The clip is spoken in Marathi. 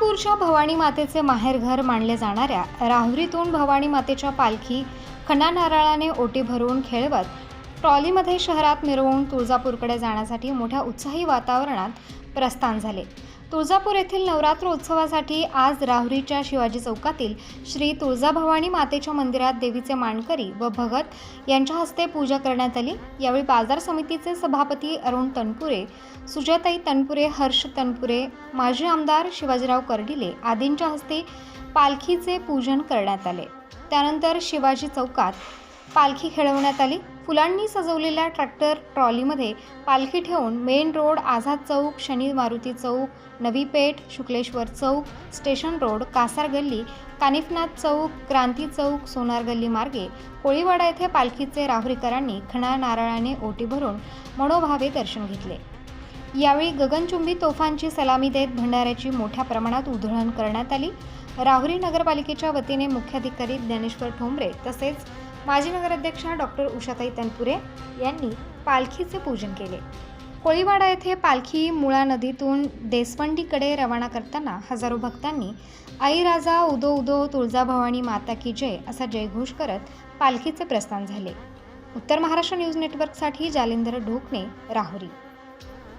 भवानी मातेचे माहेरघर मानले जाणाऱ्या राहुरीतून भवानी मातेच्या पालखी खणा नारळाने ओटी भरून खेळवत ट्रॉलीमध्ये शहरात मिरवून तुळजापूरकडे जाण्यासाठी मोठ्या उत्साही वातावरणात प्रस्थान झाले. तुळजापूर येथील नवरात्र उत्सवासाठी आज राहुरीच्या शिवाजी चौकातील श्री तुळजाभवानी मातेच्या मंदिरात देवीचे मानकरी व भगत यांच्या हस्ते पूजा करण्यात आली. यावेळी बाजार समितीचे सभापती अरुण तनपुरे सुजाताई तनपुरे हर्ष तनपुरे माजी आमदार शिवाजीराव कर्डिले आदींच्या हस्ते पालखीचे पूजन करण्यात आले. त्यानंतर शिवाजी चौकात पालखी खेळवण्यात आली. फुलांनी सजवलेल्या ट्रॅक्टर ट्रॉलीमध्ये पालखी ठेवून main road Azad Chowk Shani Maruti Chowk Navi Peth Shukleshwar Chowk station road Kasar Galli Kanifnath Chowk Kranti Chowk सोनार गल्ली मार्गे कोळीवाडा येथे पालखीचे राहुरीकरांनी खणा नारळाने ओटी भरून मनोभावे दर्शन घेतले. यावेळी गगनचुंबी तोफांची सलामी देत भंडाऱ्याची मोठ्या प्रमाणात उधळण करण्यात आली. राहुरी नगरपालिकेच्या वतीने मुख्याधिकारी ज्ञानेश्वर ठोंबरे तसेच माजी नगराध्यक्षा डॉक्टर उषाताई तनपुरे यांनी पालखीचे पूजन केले. कोळीवाडा येथे पालखी मुळा नदीतून देसवंडीकडे रवाना करताना हजारो भक्तांनी आई राजा उदो उदो तुळजाभवानी माता की जय असा जयघोष करत पालखीचे प्रस्थान झाले. उत्तर महाराष्ट्र न्यूज नेटवर्कसाठी जालिंदर ढोकणे राहुरी.